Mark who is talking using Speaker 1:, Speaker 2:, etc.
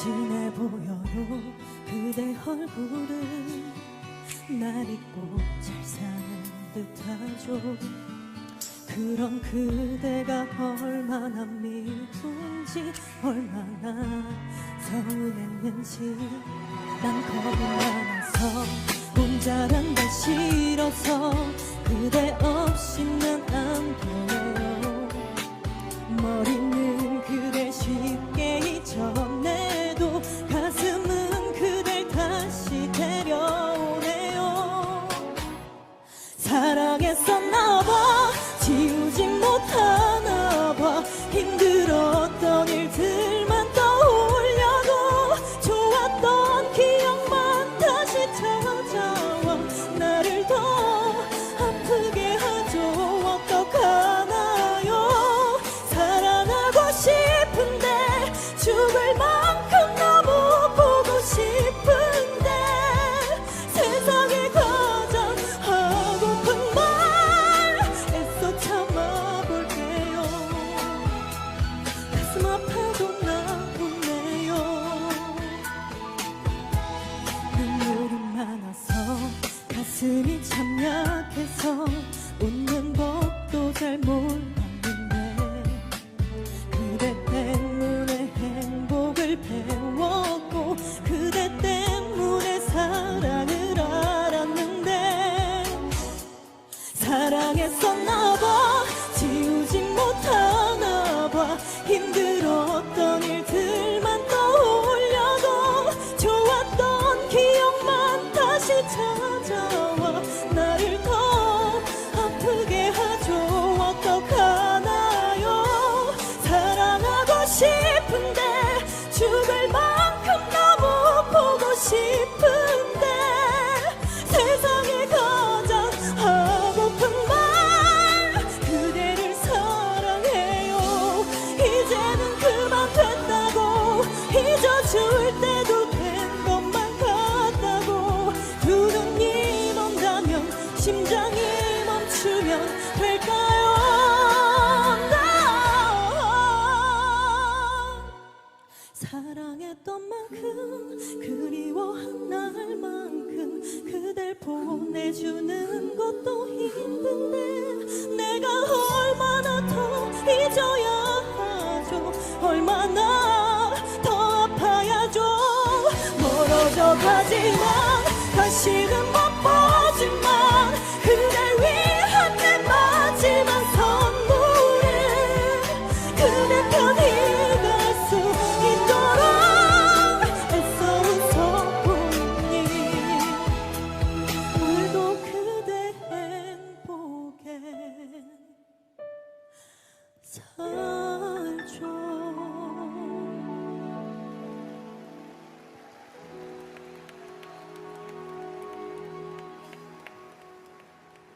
Speaker 1: 진해 보여요. 그대 얼굴은 날 잊고 잘 사는 듯하죠. 그런 그대가 얼마나 미운지 얼마나 서운했는지. 난 겁이 많아서 걸 싫어서 가슴이 참 약해서 웃는 법도 잘 몰랐는데 그대 때문에 행복을 배웠고 그대 때문에 사랑을 알았는데 사랑했었나 봐 심장이 멈추면 될까요? 나 사랑했던 만큼 그리워한 날만큼 그댈 보내주는 것도 힘든데 내가 얼마나 더 잊어야 하죠? 얼마나 더 아파야죠? 멀어져 가지만 다시는 못 봐. hurt.